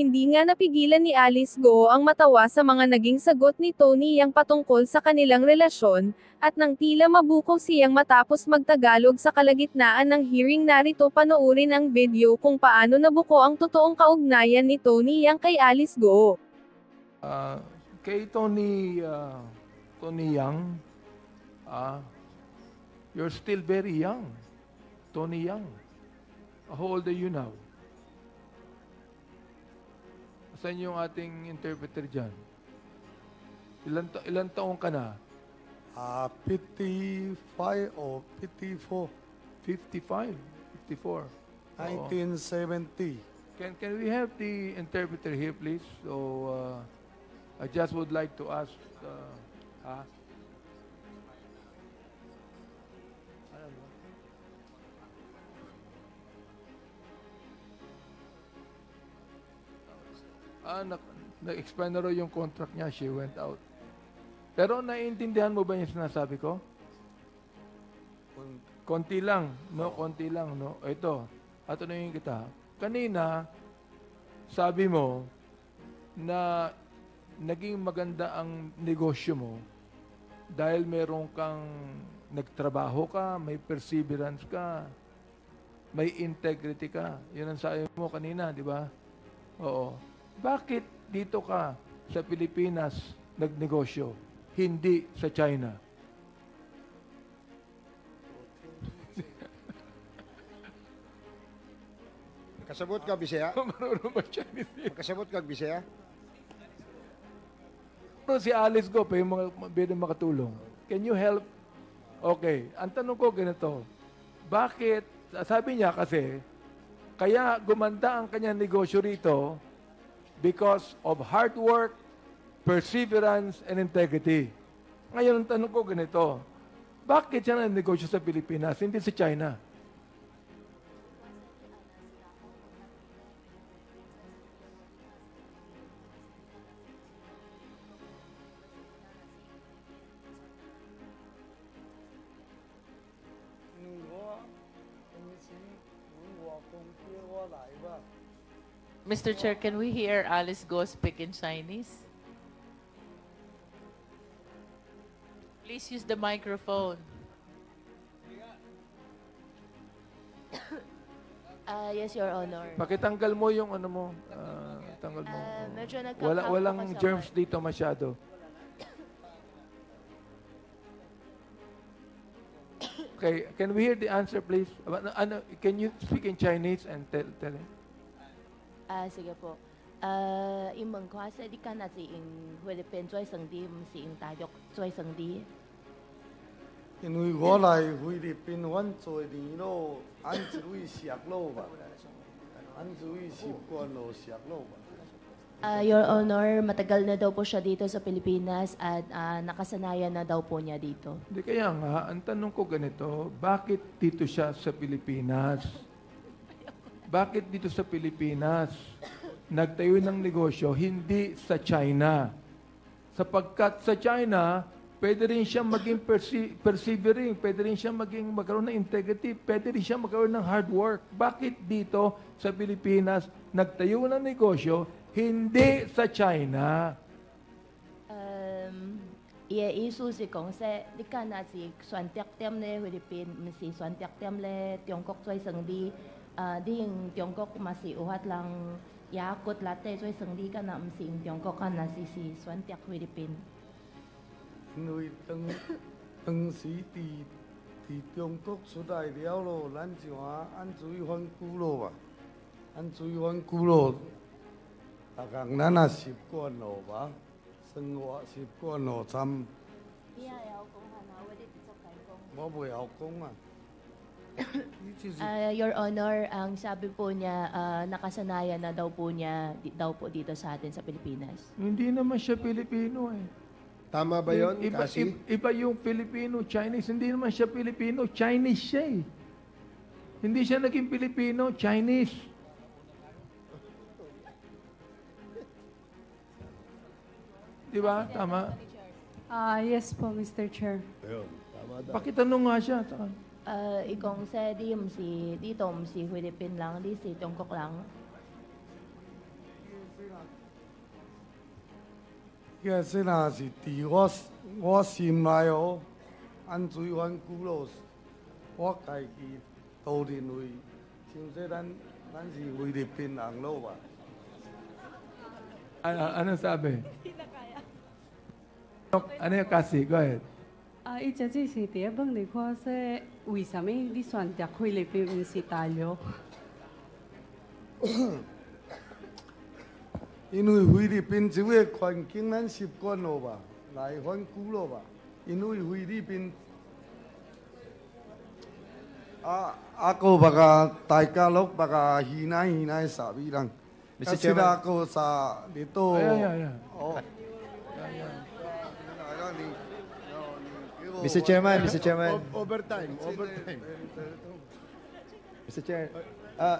hindi nga napigilan ni Alice Go ang matawa sa mga naging sagot ni Tony Yang patungkol sa kanilang relasyon, at nang tila mabuko siyang matapos magtagalog sa kalagitnaan ng hearing narito panoorin ang video kung paano nabuko ang totoong kaugnayan ni Tony Yang kay Alice Go. Ah, kay Tony ah, Tony Young, ah, you're still very young. Tony Young. How old are you now? Saan yung ating interpreter dyan? Ilan, ta- ilan taong ka na? Uh, 55 or 54, 55? 54? Oo. 1970. Can, can we have the interpreter here, please? So, uh, I just would like to ask, uh, ah, Ah, na, na-expire na raw yung contract niya. She went out. Pero naiintindihan mo ba yung sinasabi ko? Konti lang, no? Konti lang, no? Ito, atunungin kita. Kanina, sabi mo na naging maganda ang negosyo mo dahil meron kang nagtrabaho ka, may perseverance ka, may integrity ka. Yun ang sabi mo kanina, di ba? Oo. Bakit dito ka sa Pilipinas nagnegosyo, hindi sa China? Kasabot ka, Bisaya? Marunong ba Chinese? Kasabot ka, Bisaya? Pero si Alice ko, pa yung mga pwede makatulong. Can you help? Okay. Ang tanong ko ganito, bakit, sabi niya kasi, kaya gumanda ang kanyang negosyo rito because of hard work, perseverance, and integrity. Ngayon, ang tanong ko ganito, bakit siya negosyo sa Pilipinas, hindi sa China? Mr. Chair, can we hear Alice Go speak in Chinese? Please use the microphone. Ah, yes, Your Honor. Pakitanggal mo yung ano mo, ah, tanggal mo. Ah, medyo Wala, walang ako sa germs dito masyado. Okay, can we hear the answer please? Ano, ano, can you speak in Chinese and tell tell him? Ah, sige po. Ah, 英文夸说你敢若是用菲律宾做生意，唔是用大陆做生意。因为我来菲律宾阮做年咯，按一位石佬吧，按一位习惯咯石佬吧。 Ah, Your Honor, matagal na daw po siya dito sa Pilipinas at ah, nakasanayan na daw po niya dito. Hindi kaya nga, ang tanong ko ganito, bakit dito siya sa Pilipinas? Bakit dito sa Pilipinas? Nagtayo ng negosyo, hindi sa China. Sapagkat sa China, pwede rin siya maging perse- persevering, pwede rin siya maging magkaroon ng integrity, pwede rin siya magkaroon ng hard work. Bakit dito sa Pilipinas, nagtayo ng negosyo, hindi sa China? Um,伊嘅意思是讲说，你敢若是选择点咧菲律宾，唔是选择点咧中国做生意。 啊，你用中国嘛是有法让野骨力底做生理，敢那毋是用中国敢那是是选择菲律宾。因为当当时伫伫中国出来了咯，咱就啊安主意翻古咯啊安主意翻古咯，大家咱也习惯咯吧，生活习惯咯，参。你也会晓讲汉话，我咧。我袂晓讲啊。Ah, Your Honor, ang sabi po niya, ah, nakasanayan na daw po niya di, daw po dito sa atin sa Pilipinas. Hindi naman siya Pilipino eh. Tama ba yun, Iba, Kasi? iba, iba yung Filipino, Chinese. Hindi naman siya Pilipino, Chinese siya eh. Hindi siya naging Pilipino, Chinese. Di ba? Tama? Ah, yes po, Mr. Chair. Ayun, tama daw. Pakitanong nga siya. Taka. 呃，伊讲说你毋是，你都毋是菲律宾人，你是中国人。伊个说那是伫我我心内哦，安水湾古老，我家己都认为，像说咱咱是菲律宾人咯吧。安安安那啥物？安尼假设个。啊，伊只只是第一问你看说，为什么你选择菲律宾不是大陆？因为菲律宾这个环境咱习惯了吧，来反久了吧。因为菲律宾啊啊个别个大家乐别个稀奶稀奶傻逼人， Mr. 啊其他个啥你都 Ayan, ayan, ayan. 哦。 Mr. Chairman, Mr. Chairman, O- overtime, overtime. Mr. Chair. Uh,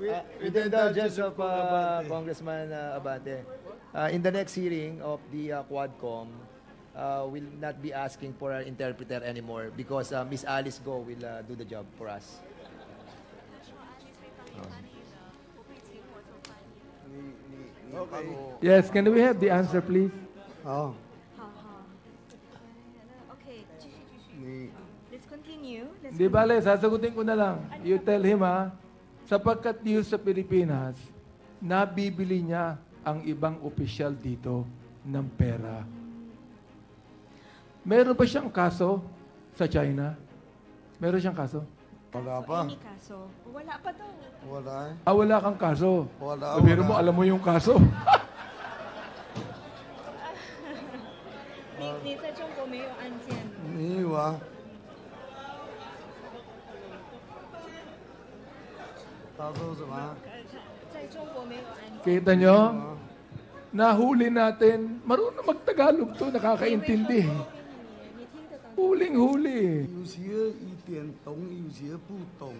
With, uh, with the indulgence of uh, Congressman uh, Abate, uh, in the next hearing of the uh, Quadcom, uh, we'll not be asking for an interpreter anymore because uh, Miss Alice Go will uh, do the job for us. Yes, can we have the answer, please? 好，continue. Let's Di bale, sasagutin ko na lang. You tell him ha, sapagkat dito sa Pilipinas, nabibili niya ang ibang opisyal dito ng pera. Meron ba siyang kaso sa China? Meron siyang kaso? wala pa, Any kaso? Wala pa daw. wala eh. Ah, wala kang kaso. Wala, Pero mo, wala. alam mo yung kaso. 你你在中国没有案件？没有啊。 他说什么？在中国没有案件。 Kita nyo? Nahuli natin. Marunong magtagalog to, nakakaintindi. 你听得懂？ Huling-huli. 有些一点懂，有些不懂，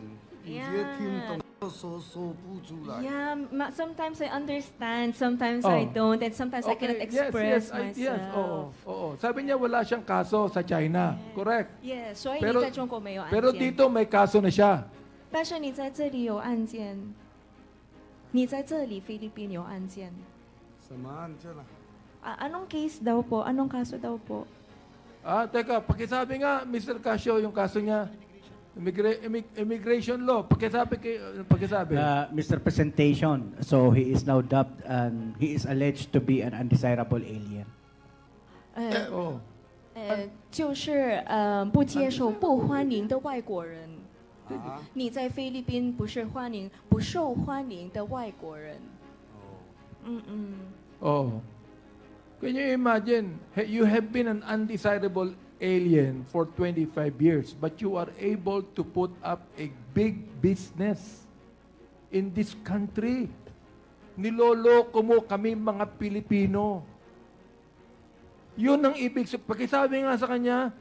有些听懂说说不出来。 Yeah, ma- sometimes I understand, sometimes Oh. I don't, and sometimes I cannot express yes, I- myself. yes, oo, oo. Sabi niya wala siyang kaso sa China. Correct. Yeah, 所以 Pero- 你在中国没有案件。 Pero dito may kaso na siya. 但是你在这里有案件，你在这里菲律宾有案件。什么案件啊？ Ah, anong case daw po? Anong kaso daw po? Ah, teka, pakisabi nga, Mr. Casio, yung kaso niya. Immigra- immig- immigration law. Pakisabi, kay, pakisabi. Uh, Mr. Presentation, so he is now dubbed and he is alleged to be an undesirable alien. 呃 oh. 呃，就是呃不接受、不欢迎的外国人。 啊？你在菲律宾不是欢迎、不受欢迎的外国人。嗯嗯。 Oh. Can you imagine, he- you have been an undesirable alien for 25 years, but you are able to put up a big business in this country. Niloloko mo kami mga Pilipino. Yun ang ibig sabihin. Pakisabi nga sa kanya,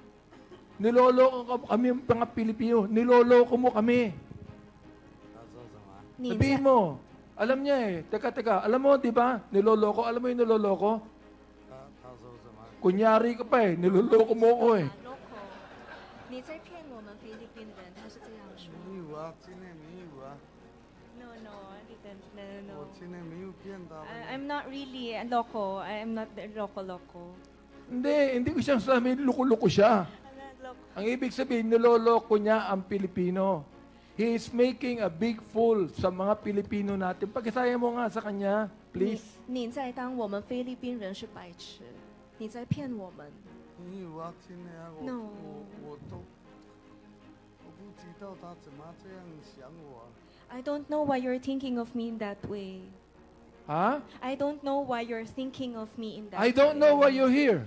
niloloko ka kami mga Pilipino. Niloloko mo kami. 他说什么？你 Sabihin 在 mo, alam niya eh. Teka, teka. Alam mo, di ba? Niloloko. Alam mo yung niloloko? 他他说什么？ Kunyari ka pa eh. Niloloko mo ko eh. 你在骗我们菲律宾人，他是这样说。没有啊，今天没有啊， No no no no 我今天没有骗他们。 I, I'm not really a loco. I'm not the loco loco. Hindi, hindi ko siyang sabi, loko-loko siya. I'm not loco. Ang ibig sabihin, niloloko niya ang Pilipino. He is making a big fool sa mga Pilipino natin. Pakisaya mo nga sa kanya, please. 你你在当我们菲律宾人是白痴，你在骗我们。没有啊，今天啊，我 No 我我都我不知道他怎么这样想我啊。 I don't know why you're thinking of me in that way. Ha? I don't know why you're thinking of me in that I don't way. know why you're here.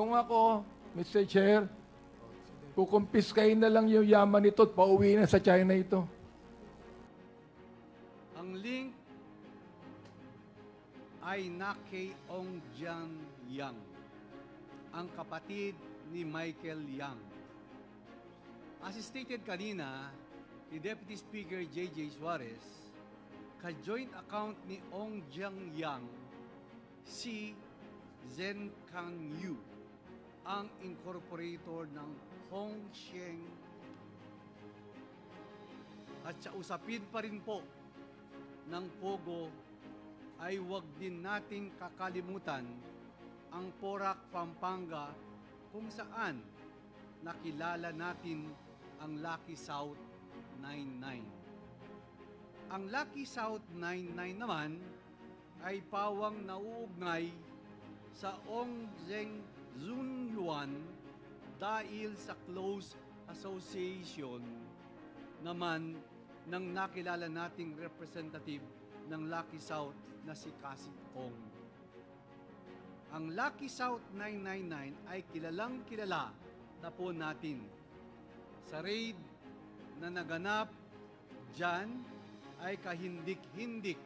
Kung ako, Mr. Chair, kukumpiskain na lang yung yaman nito at pauwi na sa China ito. Ang link ay na kay Ong Jian Yang, ang kapatid ni Michael Yang. As stated kanina, ni Deputy Speaker J.J. Suarez, ka-joint account ni Ong Jiang Yang, si Zen Kang Yu, ang incorporator ng Hong Sheng at sa usapin pa rin po ng Pogo ay wag din nating kakalimutan ang Porac, Pampanga kung saan nakilala natin ang Lucky South 99. Ang Lucky South 99 naman ay pawang nauugnay sa Ong Zheng Zun Yuan dahil sa close association naman ng nakilala nating representative ng Lucky South na si Cassie Ong. Ang Lucky South 999 ay kilalang kilala na po natin. Sa raid na naganap dyan ay kahindik-hindik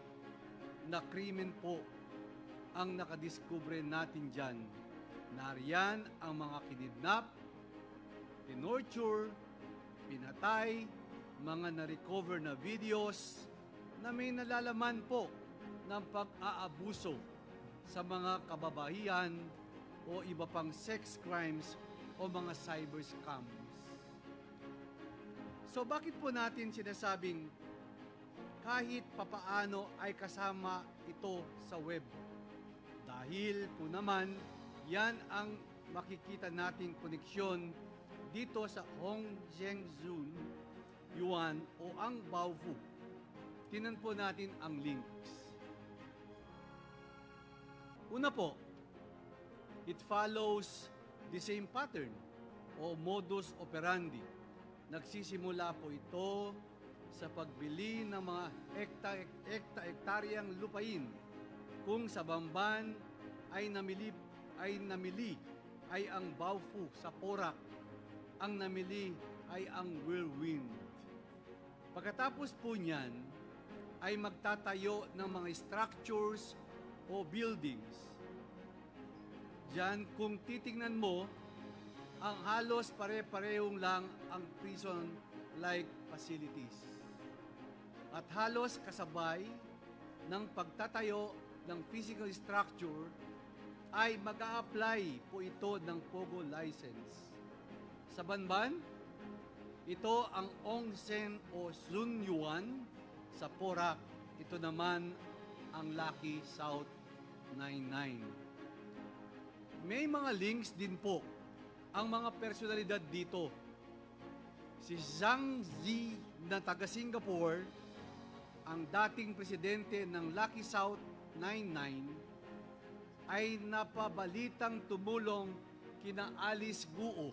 na krimen po ang nakadiskubre natin dyan. Nariyan ang mga kinidnap, tinorture, pinatay, mga na-recover na videos na may nalalaman po ng pag-aabuso sa mga kababaihan o iba pang sex crimes o mga cyber scams. So bakit po natin sinasabing kahit papaano ay kasama ito sa web? Dahil po naman, yan ang makikita nating koneksyon dito sa Hong Zhengzhun Yuan o ang Baofu. Tinan po natin ang links. Una po, it follows the same pattern o modus operandi. Nagsisimula po ito sa pagbili ng mga ekta, ekta, ektaryang lupain kung sa Bamban ay namili ay namili ay ang Baofu sa Porac. Ang namili ay ang whirlwind. Pagkatapos po niyan, ay magtatayo ng mga structures o buildings. Diyan, kung titingnan mo, ang halos pare-parehong lang ang prison-like facilities. At halos kasabay ng pagtatayo ng physical structure ay mag apply po ito ng POGO license. Sa Banban, ito ang Ongsen o Sun Yuan sa Porac. Ito naman ang Lucky South 99. May mga links din po ang mga personalidad dito. Si Zhang Zi na taga Singapore, ang dating presidente ng Lucky South 99, ay napabalitang tumulong kina Alice Guo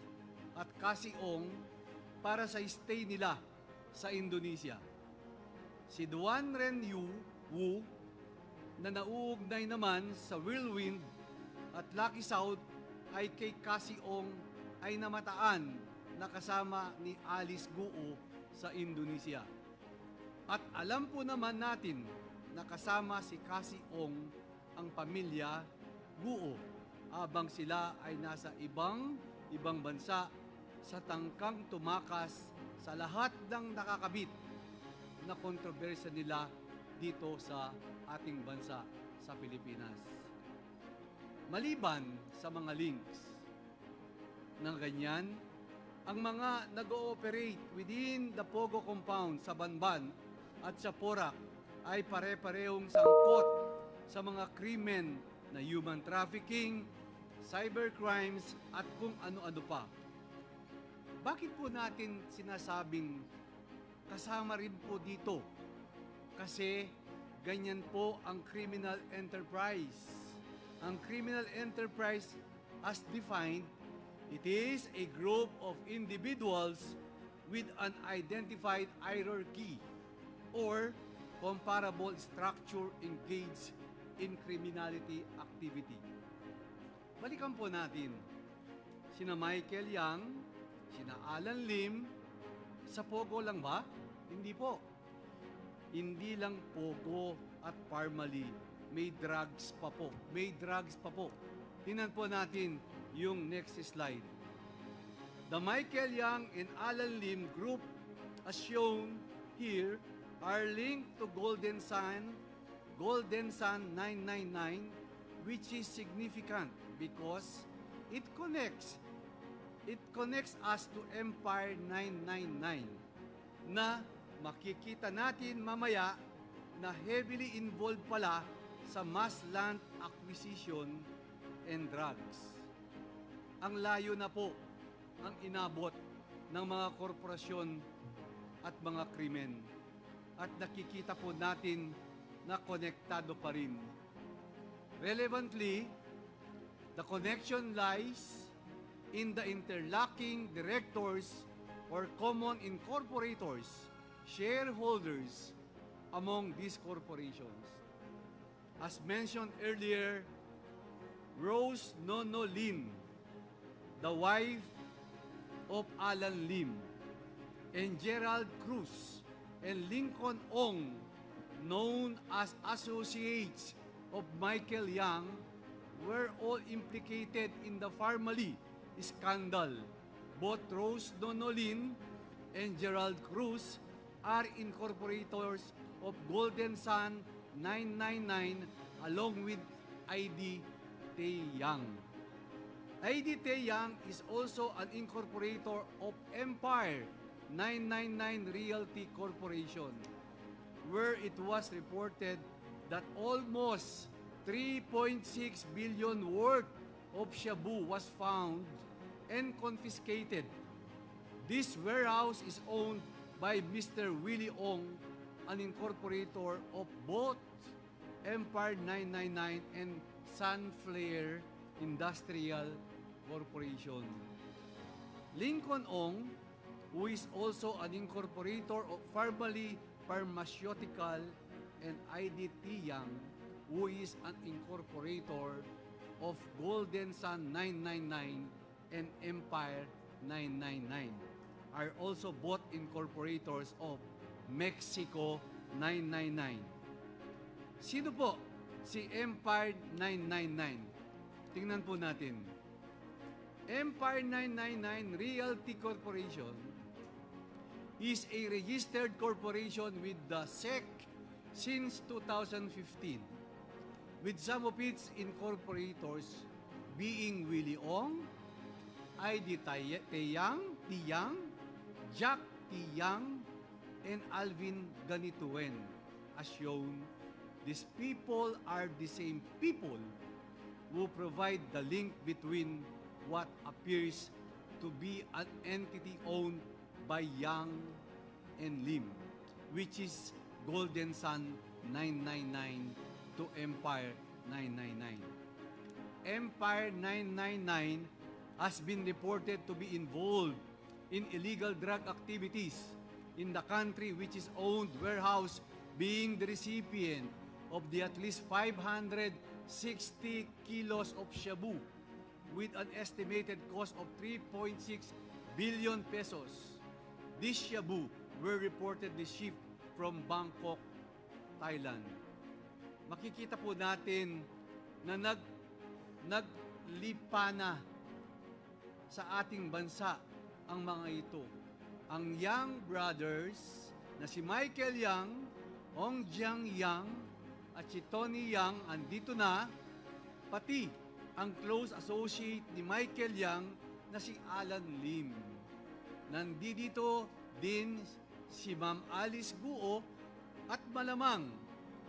at Cassie Ong para sa stay nila sa Indonesia. Si Duan Ren Yu Wu na nauugnay naman sa Whirlwind at Lucky South ay kay Cassie Ong ay namataan na kasama ni Alice Guo sa Indonesia. At alam po naman natin na kasama si Cassie Ong ang pamilya Guo habang sila ay nasa ibang ibang bansa sa tangkang tumakas sa lahat ng nakakabit na kontrobersya nila dito sa ating bansa sa Pilipinas. Maliban sa mga links ng ganyan, ang mga nag-ooperate within the Pogo compound sa Banban at sa Porac ay pare-parehong sangkot sa mga krimen na human trafficking, cybercrimes at kung ano-ano pa. Bakit po natin sinasabing kasama rin po dito? Kasi ganyan po ang criminal enterprise. Ang criminal enterprise as defined, it is a group of individuals with an identified hierarchy or comparable structure engaged in criminality activity. Balikan po natin. Sina Michael Yang, sina Alan Lim, sa Pogo lang ba? Hindi po. Hindi lang Pogo at Parmali. May drugs pa po. May drugs pa po. Tingnan po natin yung next slide. The Michael Yang and Alan Lim group as shown here are linked to Golden Sun, Golden Sun 999, which is significant because it connects it connects us to Empire 999 na makikita natin mamaya na heavily involved pala sa mass land acquisition and drugs. Ang layo na po ang inabot ng mga korporasyon at mga krimen. At nakikita po natin na konektado pa rin. Relevantly, the connection lies in the interlocking directors or common incorporators, shareholders among these corporations. As mentioned earlier, Rose Nono Lim, the wife of Alan Lim, and Gerald Cruz and Lincoln Ong, known as associates of Michael Young, were all implicated in the Farmally scandal. Both Rose Donolin and Gerald Cruz are incorporators of Golden Sun 999 along with ID Tae Young. ID Tae Young is also an incorporator of Empire 999 Realty Corporation, where it was reported that almost 3.6 billion worth of shabu was found and confiscated. This warehouse is owned by Mr. Willie Ong, an incorporator of both Empire 999 and Sunflare Industrial Corporation. Lincoln Ong, who is also an incorporator of Farmally Pharmaceutical and IDT Young, who is an incorporator of Golden Sun 999 and Empire 999, are also both incorporators of Mexico 999. Sino po si Empire 999? Tingnan po natin. Empire 999 Realty Corporation is a registered corporation with the SEC since 2015, with some of its incorporators being Willie Ong, ID Teyang, Tiyang, Jack Tiyang, and Alvin Ganituen. As shown, these people are the same people who provide the link between what appears to be an entity owned by Yang and Lim, which is Golden Sun 999 to Empire 999. Empire 999 has been reported to be involved in illegal drug activities in the country which is owned warehouse being the recipient of the at least 560 kilos of shabu with an estimated cost of 3.6 billion pesos. This shabu were reportedly shipped from Bangkok, Thailand. Makikita po natin na nag naglipa na sa ating bansa ang mga ito. Ang Yang Brothers na si Michael Yang, Ong Jiang Yang, at si Tony Yang andito na, pati ang close associate ni Michael Yang na si Alan Lim. Nandito din si Ma'am Alice Guo at malamang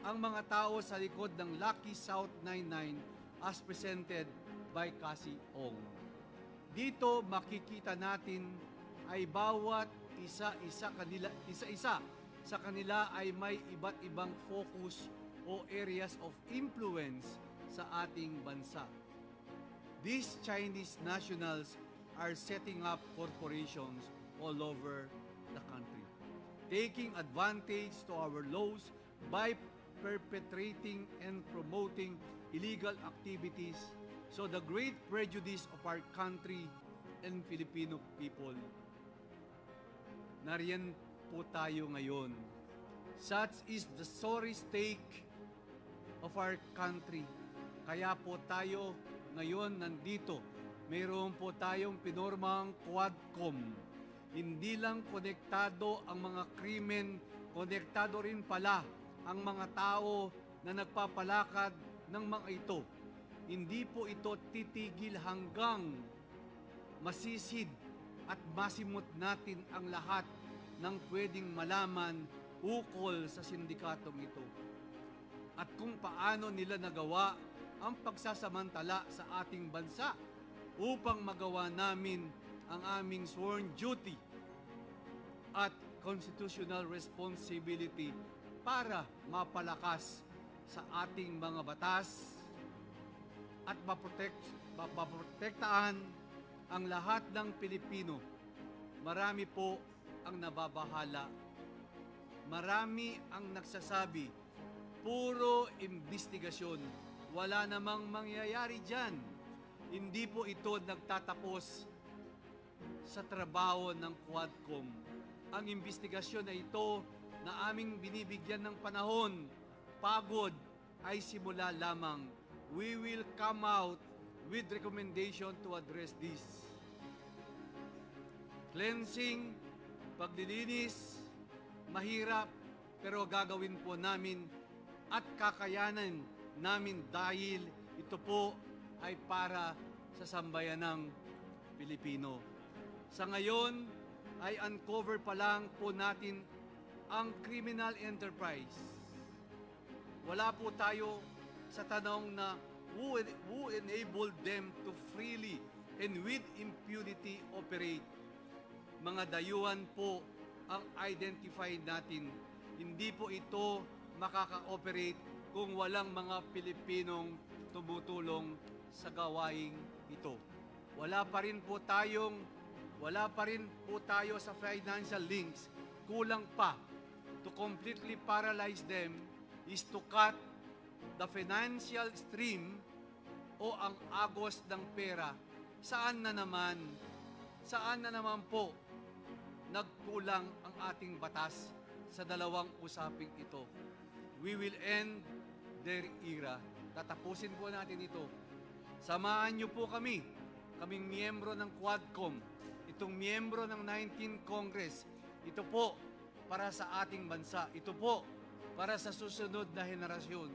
ang mga tao sa likod ng Lucky South 99 as presented by Cassie Ong. Dito makikita natin ay bawat isa-isa kanila isa-isa sa kanila ay may iba't ibang focus o areas of influence sa ating bansa. These Chinese nationals are setting up corporations all over the country, taking advantage to our laws by perpetrating and promoting illegal activities so the great prejudice of our country and Filipino people. Nariyan po tayo ngayon. Such is the sorry stake of our country. Kaya po tayo ngayon nandito. Mayroon po tayong pinormang Quadcom. Hindi lang konektado ang mga krimen, konektado rin pala ang mga tao na nagpapalakad ng mga ito. Hindi po ito titigil hanggang masisid at masimot natin ang lahat ng pwedeng malaman ukol sa sindikatong ito. At kung paano nila nagawa ang pagsasamantala sa ating bansa upang magawa namin ang aming sworn duty at constitutional responsibility para mapalakas sa ating mga batas at maprotect, ma- maprotektaan ang lahat ng Pilipino. Marami po ang nababahala. Marami ang nagsasabi, puro investigasyon. Wala namang mangyayari dyan. Hindi po ito nagtatapos sa trabaho ng Quadcom. Ang investigasyon na ito na aming binibigyan ng panahon, pagod, ay simula lamang. We will come out with recommendation to address this. Cleansing, paglilinis, mahirap, pero gagawin po namin at kakayanan namin dahil ito po ay para sa sambayanang Pilipino. Sa ngayon ay uncover pa lang po natin ang criminal enterprise. Wala po tayo sa tanong na who, who enabled them to freely and with impunity operate. Mga dayuhan po ang identify natin. Hindi po ito makaka-operate kung walang mga Pilipinong tumutulong sa gawaing ito. Wala pa rin po tayong wala pa rin po tayo sa financial links. Kulang pa to completely paralyze them is to cut the financial stream o ang agos ng pera. Saan na naman, saan na naman po nagkulang ang ating batas sa dalawang usaping ito. We will end their era. Tatapusin po natin ito. Samahan niyo po kami, kaming miyembro ng Quadcom, itong miyembro ng 19 Congress. Ito po para sa ating bansa. Ito po para sa susunod na henerasyon.